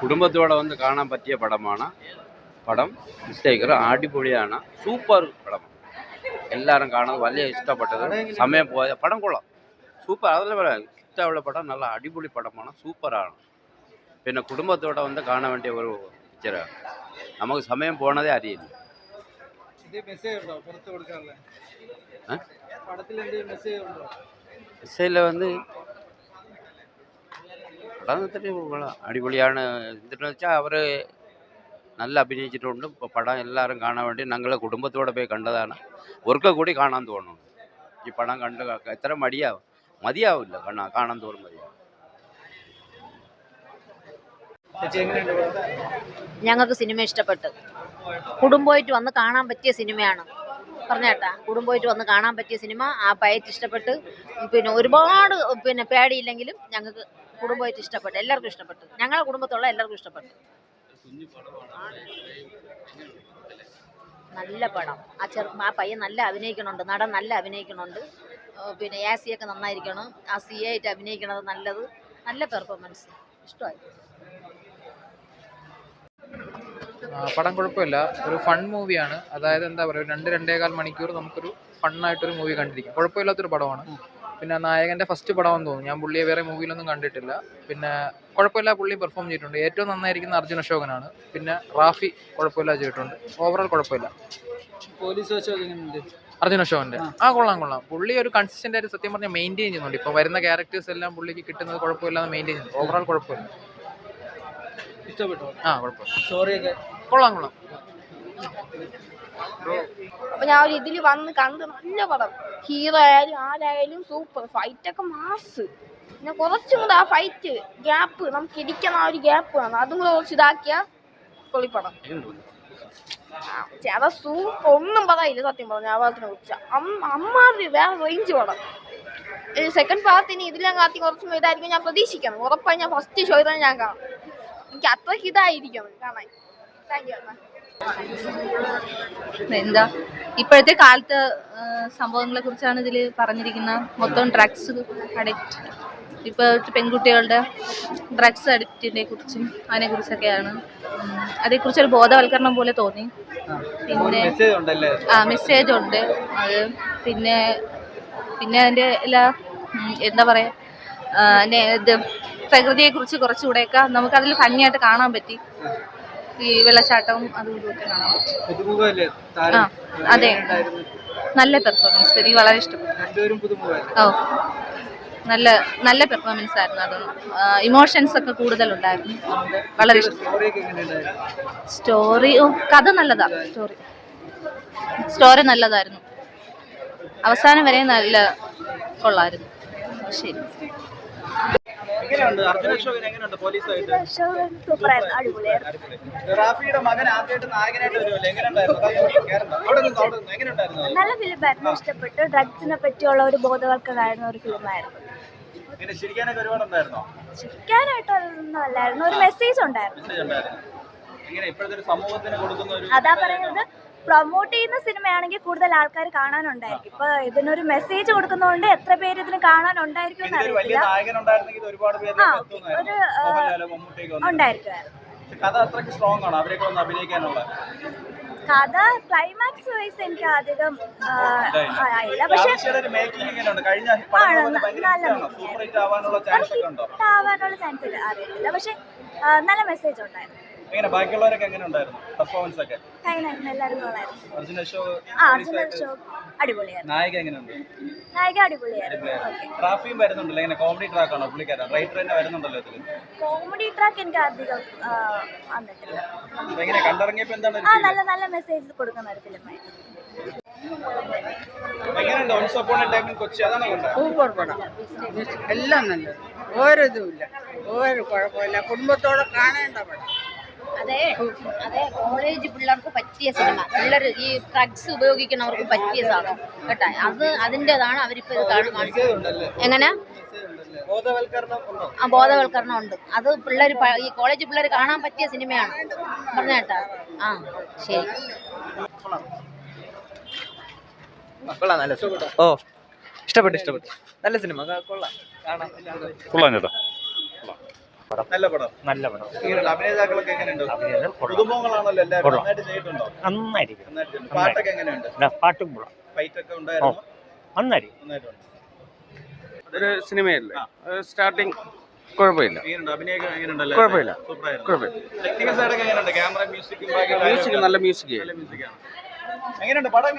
குடும்பத்தோட வந்து காணாம பற்றிய படமான படம் மிஸ்டேக்கர் அடிப்பொழியான சூப்பர் படம். எல்லாரும் காணும் வலிய இஷ்டப்பட்டது. சமயம் போய் படம் கூட சூப்பர். அதில் உள்ள படம் நல்லா அடிப்பொழி படமான சூப்பரான. பின்ன குடும்பத்தோட வந்து காண வேண்டிய ஒரு பிக்சராக நமக்கு சமயம் போனதே அறியல. மெசேஜில் வந்து പടം ഇത്തിരി. അടിപൊളിയാണ്. എന്തെന്ന് വെച്ചാൽ അവർ നല്ല അഭിനയിച്ചിട്ടുണ്ട്. ഇപ്പോൾ പടം എല്ലാവരും കാണാൻ വേണ്ടി ഞങ്ങൾ കുടുംബത്തോടെ പോയി കണ്ടതാണ്. ഒരിക്കൽ കൂടി കാണാൻ തോന്നുന്നു. ഈ പടം കണ്ട് എത്ര മടിയാവും. മതിയാവില്ല. കാണാൻ കാണാൻ തോറും മതിയാവും? ഞങ്ങൾക്ക് സിനിമ ഇഷ്ടപ്പെട്ടു. കുടുംബമായിട്ട് വന്ന് കാണാൻ പറ്റിയ സിനിമയാണ്. പറഞ്ഞേട്ടാ കുടുംബമായിട്ട് വന്ന് കാണാൻ പറ്റിയ സിനിമ ആ പയറ്റ് ഇഷ്ടപ്പെട്ട്. പിന്നെ ഒരുപാട് പിന്നെ പേടിയില്ലെങ്കിലും ഞങ്ങൾക്ക് കുടുംബമായിട്ട് ഇഷ്ടപ്പെട്ടു. എല്ലാവർക്കും ഇഷ്ടപ്പെട്ടു. ഞങ്ങളുടെ കുടുംബത്തുള്ള എല്ലാവർക്കും ഇഷ്ടപ്പെട്ടു. നല്ല പടം. ആ ചെറു ആ പയ്യൻ നല്ല അഭിനയിക്കണുണ്ട് നടൻ നല്ല അഭിനയിക്കണുണ്ട് പിന്നെ എ സി ഒക്കെ നന്നായിരിക്കണം. ആ സി ആയിട്ട് അഭിനയിക്കണത് നല്ലത്. നല്ല പെർഫോമൻസ് ഇഷ്ടമായി. ആ, പടം കുഴപ്പമില്ല. ഒരു ഫൺ മൂവിയാണ് അതായത് എന്താ പറയുക രണ്ട് രണ്ടേകാൽ മണിക്കൂർ നമുക്കൊരു ഫണ്ണായിട്ടൊരു മൂവി കണ്ടിരിക്കാം. കുഴപ്പമില്ലാത്തൊരു പടമാണ്. പിന്നെ നായകന്റെ ഫസ്റ്റ് പടമാണെന്ന് തോന്നുന്നു. ഞാൻ പുള്ളിയെ വേറെ മൂവിയിലൊന്നും കണ്ടിട്ടില്ല. പിന്നെ കുഴപ്പമില്ല പുള്ളി പെർഫോം ചെയ്തിട്ടുണ്ട്. ഏറ്റവും നന്നായിരിക്കുന്ന അർജുൻ അശോകനാണ്. പിന്നെ റാഫി കുഴപ്പമില്ല ചെയ്തിട്ടുണ്ട്. ഓവറോൾ കുഴപ്പമില്ല. പോലീസ് അർജുൻ അശോകന്റെ. ആ. കൊള്ളാം കൊള്ളാം. പുള്ളി ഒരു കൺസിസ്റ്റന്റ് ആയിട്ട് സത്യം പറഞ്ഞാൽ മെയിന്റെയിൻ ചെയ്യുന്നുണ്ട്. ഇപ്പോൾ വരുന്ന ക്യാരക്ടേഴ്സ് എല്ലാം പുള്ളിക്ക് കിട്ടുന്നത് കുഴപ്പമില്ലാതെ മെയിന്റെയിൻ ചെയ്യുന്നു ഓവറോൾ കുഴപ്പമില്ല. ഇഷ്ടപ്പെട്ടോ? ആ കുഴപ്പമില്ല. സ്റ്റോറിയൊക്കെ കൊള്ളാം കൊള്ളാം. അപ്പൊ ഞാൻ ഒരു ഇതിൽ വന്ന് കണ്ട് നല്ല പടം. ഹീറോ ആയാലും ആരായാലും സൂപ്പർ ഫൈറ്റ് ഒക്കെ മാസ് പിന്നെ കുറച്ചും കൂടെ ആ ഫൈറ്റ് ഗ്യാപ്പ് നമുക്ക് ഇരിക്കുന്ന ആ ഒരു ഗ്യാപ്പ് വേണം. അതും കൂടെ കുറച്ച് ഇതാക്കിയ പൊളിപ്പടം. ആ, ചില സൂപ്പർ ഒന്നും പറയില്ല സത്യം പറഞ്ഞു ആ പടത്തിനെ കുറിച്ച്. അമ്മാതിരി വേറെ റേഞ്ച് പടം സെക്കൻഡ് പാർട്ടിന് ഇതിലും കാത്തി കുറച്ചും ഇതായിരിക്കും ഞാൻ പ്രതീക്ഷിക്കണം ഉറപ്പായി ഞാൻ ഫസ്റ്റ് ഷോ തന്നെ ഞാൻ കാണാം. എനിക്ക് അത്രയ്ക്ക് ഇതായിരിക്കണം. കാണാൻ. താങ്ക് യു എന്താ? ഇപ്പോഴത്തെ കാലത്ത് സംഭവങ്ങളെ കുറിച്ചാണ് ഇതിൽ പറഞ്ഞിരിക്കുന്ന മൊത്തം ഡ്രഗ്സ് അഡിക്റ്റ് ഇപ്പോൾ പെൺകുട്ടികളുടെ ഡ്രഗ്സ് അഡിക്റ്റിനെ കുറിച്ചും അതിനെ കുറിച്ചൊക്കെയാണ്. അതേക്കുറിച്ചൊരു ബോധവൽക്കരണം പോലെ തോന്നി. പിന്നെ ആ മെസ്സേജ് ഉണ്ട്. അത് പിന്നെ പിന്നെ അതിന്റെ എല്ലാ എന്താ പറയുക ഇത് പ്രകൃതിയെക്കുറിച്ച് കുറച്ചുകൂടെയൊക്കെ നമുക്കതിൽ ഭംഗിയായിട്ട് കാണാൻ പറ്റി. ഈ വെള്ളച്ചാട്ടവും അതും ഇതൊക്കെ കാണാൻ പറ്റും. ആ അതെ? നല്ല പെർഫോമൻസ് എനിക്ക് വളരെ ഇഷ്ടപ്പെട്ടു. ഓ. നല്ല നല്ല പെർഫോമൻസ് ആയിരുന്നു അത്. ഇമോഷൻസ് ഒക്കെ കൂടുതലുണ്ടായിരുന്നു. വളരെ ഇഷ്ടം സ്റ്റോറി ഓ കഥ നല്ലതാ. സ്റ്റോറി സ്റ്റോറി നല്ലതായിരുന്നു. അവസാനം വരെ നല്ല കൊള്ളായിരുന്നു. ശരി. സൂപ്പറായിരുന്നു. അടിപൊളിയായിരുന്നു. അടിപൊളി. റാഫിയുടെ മകൻ ആദ്യമായിട്ട് നായകനായിട്ട് വരുമല്ലോ. എങ്ങനെയുണ്ടായിരുന്നു? നല്ല ഫിലിമായിരുന്നു. ഇഷ്ടപ്പെട്ടു. ഡ്രഗ്സിനെ പറ്റിയുള്ള ഒരു ബോധവൽക്കരണമായിരുന്നു ഒരു ഫിലിമായിരുന്നു. ചിരിക്കാനായിട്ടൊന്നും അല്ലായിരുന്നു. ഒരു മെസ്സേജ് ഉണ്ടായിരുന്നു. അതാ പറയുന്നത് പ്രൊമോട്ട് ചെയ്യുന്ന സിനിമയാണെങ്കിൽ കൂടുതൽ ആൾക്കാർ കാണാനുണ്ടായിരിക്കും. ഇപ്പൊ ഇതിനൊരു മെസ്സേജ് കൊടുക്കുന്നതുകൊണ്ട് എത്ര പേര് ഇതിന് കാണാനുണ്ടായിരിക്കും എന്ന് ആ, ഒരു, പക്ഷെ കഥ ക്ലൈമാക്സ് വൈസ് എനിക്ക് അധികം ആയില്ല പക്ഷെ ആവാനുള്ള ചാൻസ് ഇല്ല. അറിയത്തില്ല. പക്ഷെ നല്ല മെസ്സേജ് ഉണ്ടായിരുന്നു. എങ്ങനെ ബാക്കിയുള്ളവരൊക്കെ എങ്ങനെ ഉണ്ടായിരുന്നു? പെർഫോമൻസ് ഒക്കെ? അർജുന ഷോ ആ ഷോ അടിപൊളിയായിരുന്നു. നായിക എങ്ങനെയുണ്ട്? നായിക അടിപൊളിയായിരുന്നു. റാഫിയും വരുന്നുണ്ടല്ലോ. ഇങ്ങനെ കോമഡി ട്രാക്ക് ആണോ പുള്ളിക്കാരൻ? റൈറ്റർ തന്നെ വരുന്നുണ്ടല്ലോ ഇതിൽ കോമഡി ട്രാക്ക് എനിക്ക് അധികം വന്നിട്ടില്ല. എങ്ങനെ? കണ്ടിറങ്ങിയപ്പോ എന്താണ് ആ നല്ല നല്ല മെസ്സേജ് കൊടുക്കുന്ന ഒരു ഫിലിമായിരുന്നു എങ്ങനെയുണ്ട്? വൺസ് അപ്പോൺ എ ടൈമിൽ കൊച്ചി? അതാണ് സൂപ്പർ പടം. എല്ലാം നല്ലത്. ഓരോ ഇതുമില്ല. ഒരു കുഴപ്പമില്ല. കുടുംബത്തോടെ കാണേണ്ട പടം. അതെ. അതെ കോളേജ് പിള്ളേർക്ക് പറ്റിയ സിനിമ പിള്ളേർ ഈ ഡ്രഗ്സ് ഉപയോഗിക്കുന്നവർക്ക് പറ്റിയ സാധനം കേട്ടോ? അത് അതിന്റെതാണ് അവരിപ്പോൾ ഇത് കാണുന്നത് ഉണ്ടല്ലേ എങ്ങനെ? ബോധവൽക്കരണം ഉണ്ടോ? ആ ബോധവൽക്കരണം ഉണ്ട് അത് പിള്ളേർ ഈ കോളേജ് പിള്ളേർ കാണാൻ പറ്റിയ സിനിമയാണ് പറഞ്ഞ കേട്ടാ ആ ശരി. കൊള്ളാം നല്ല ഓ ഇഷ്ടപ്പെട്ടു ഇഷ്ടപ്പെട്ടു. നല്ല സിനിമ കൊള്ളാം. കൊള്ളാം ചേട്ടാ. പടം. നല്ല പടം. നല്ല പടം. അഭിനേതാക്കളൊക്കെ എങ്ങനെയുണ്ട്? നന്നായിരിക്കും. പാട്ടൊക്കെ എങ്ങനെയുണ്ട്? പാട്ടും കൊള്ളാം. ഉണ്ടായിരുന്നു? നന്നായിരിക്കും. നന്നായിട്ടുണ്ട്. ഒരു സിനിമയല്ലേ. സ്റ്റാർട്ടിങ് കുഴപ്പമില്ല. കുഴപ്പമില്ല. മ്യൂസിക് നല്ല മ്യൂസിക് എങ്ങനെയുണ്ട്? പടം